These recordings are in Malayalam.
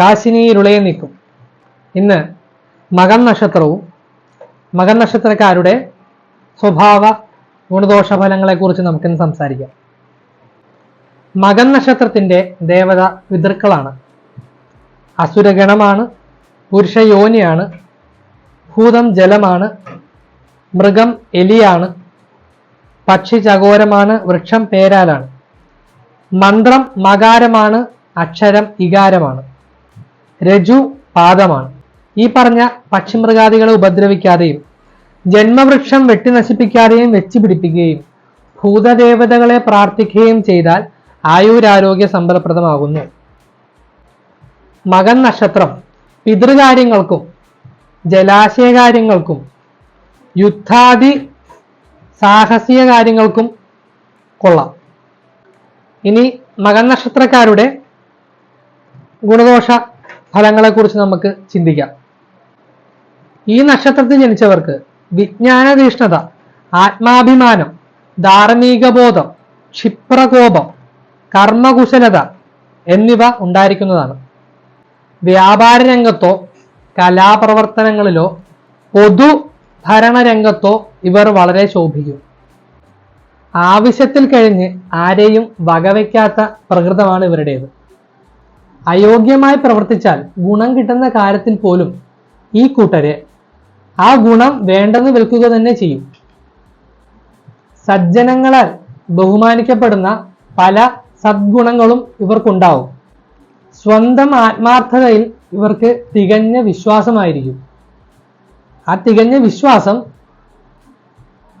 കാശിനിയിലുളയെ നിൽക്കും. ഇന്ന് മകൻ നക്ഷത്രവും മകൻ നക്ഷത്രക്കാരുടെ സ്വഭാവ ഗുണദോഷ ഫലങ്ങളെക്കുറിച്ച് നമുക്കിന്ന് സംസാരിക്കാം. മകൻ നക്ഷത്രത്തിന്റെ ദേവത പിതൃക്കളാണ്. അസുരഗണമാണ് പുരുഷയോനിയാണ് ഭൂതം ജലമാണ് മൃഗം എലിയാണ് പക്ഷി ചകോരമാണ് വൃക്ഷം പേരാലാണ്. മന്ത്രം മകാരമാണ് അക്ഷരം ഇകാരമാണ്. രജു പാദമാണ്. ഈ പറഞ്ഞ പക്ഷിമൃഗാദികളെ ഉപദ്രവിക്കാതെയും ജന്മവൃക്ഷം വെട്ടി നശിപ്പിക്കാതെയും വെച്ച് പിടിപ്പിക്കുകയും ഭൂതദേവതകളെ പ്രാർത്ഥിക്കുകയും ചെയ്താൽ ആയുരാരോഗ്യ സമ്പലപ്രദമാകുന്നു. മകൻ നക്ഷത്രം പിതൃകാര്യങ്ങൾക്കും ജലാശയകാര്യങ്ങൾക്കും യുദ്ധാദി സാഹസിക കാര്യങ്ങൾക്കും കൊള്ളാം. ഇനി മകൻ നക്ഷത്രക്കാരുടെ ഗുണദോഷ ഫലങ്ങളെക്കുറിച്ച് നമുക്ക് ചിന്തിക്കാം. ഈ നക്ഷത്രത്തിൽ ജനിച്ചവർക്ക് വിജ്ഞാനതീഷ്ണത ആത്മാഭിമാനം ധാർമ്മിക ബോധം ക്ഷിപ്രകോപം കർമ്മകുശലത എന്നിവ ഉണ്ടായിരിക്കുന്നതാണ്. വ്യാപാര രംഗത്തോ കലാപ്രവർത്തനങ്ങളിലോ പൊതു ഭരണരംഗത്തോ ഇവർ വളരെ ശോഭിക്കും. ആവശ്യത്തിൽ കഴിഞ്ഞ് ആരെയും വകവയ്ക്കാത്ത പ്രകൃതമാണ് ഇവരുടേത്. അയോഗ്യമായി പ്രവർത്തിച്ചാൽ ഗുണം കിട്ടുന്ന കാര്യത്തിൽ പോലും ഈ കൂട്ടരെ ആ ഗുണം വേണ്ടെന്ന് വിൽക്കുക തന്നെ ചെയ്യും. സജ്ജനങ്ങളാൽ ബഹുമാനിക്കപ്പെടുന്ന പല സദ്ഗുണങ്ങളും ഇവർക്കുണ്ടാവും. സ്വന്തം ആത്മാർത്ഥതയിൽ ഇവർക്ക് തികഞ്ഞ വിശ്വാസമായിരിക്കും. ആ തികഞ്ഞ വിശ്വാസം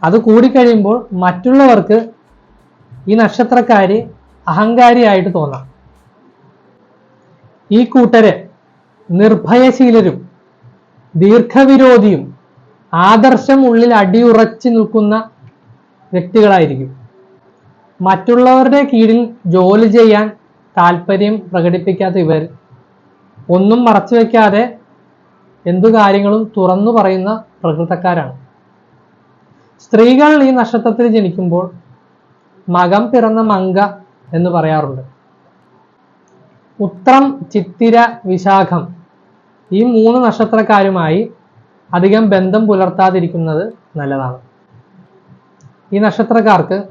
അത് കൂടിക്കഴിയുമ്പോൾ മറ്റുള്ളവർക്ക് ഈ നക്ഷത്രക്കാരി അഹങ്കാരിയായിട്ട് തോന്നാം. ഈ കൂട്ടര് നിർഭയശീലരും ദീർഘവിരോധിയും ആദർശം ഉള്ളിൽ അടിയുറച്ചു നിൽക്കുന്ന വ്യക്തികളായിരിക്കും. മറ്റുള്ളവരുടെ കീഴിൽ ജോലി ചെയ്യാൻ താല്പര്യം പ്രകടിപ്പിക്കാത്ത ഇവർ ഒന്നും മറച്ചു വയ്ക്കാതെ എന്തു കാര്യങ്ങളും തുറന്നു പറയുന്ന പ്രകൃതക്കാരാണ്. സ്ത്രീകൾ ഈ നക്ഷത്രത്തിൽ ജനിക്കുമ്പോൾ മകം പിറന്ന മങ്ക എന്ന് പറയാറുണ്ട്. ഉത്രം ചിത്തിര വിശാഖം ഈ മൂന്ന് നക്ഷത്രക്കാരുമായി അധികം ബന്ധം പുലർത്താതിരിക്കുന്നത് നല്ലതാണ്. ഈ നക്ഷത്രക്കാർക്ക്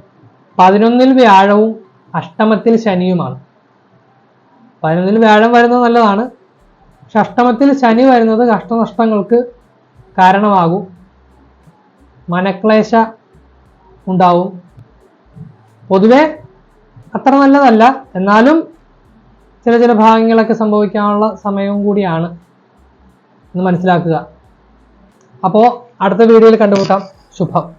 പതിനൊന്നിൽ വ്യാഴവും അഷ്ടമത്തിൽ ശനിയുമാണ്. പതിനൊന്നിൽ വ്യാഴം വരുന്നത് നല്ലതാണ്. പക്ഷെ അഷ്ടമത്തിൽ ശനി വരുന്നത് കഷ്ടനഷ്ടങ്ങൾക്ക് കാരണമാകും. മനക്ലേശ ഉണ്ടാവും. പൊതുവെ അത്ര നല്ലതല്ല. എന്നാലും ചില ചില ഭാഗങ്ങളൊക്കെ സംഭവിക്കാനുള്ള സമയവും കൂടിയാണ് എന്ന് മനസ്സിലാക്കുക. അപ്പോൾ അടുത്ത വീഡിയോയിൽ കണ്ടുമുട്ടാം. ശുഭം.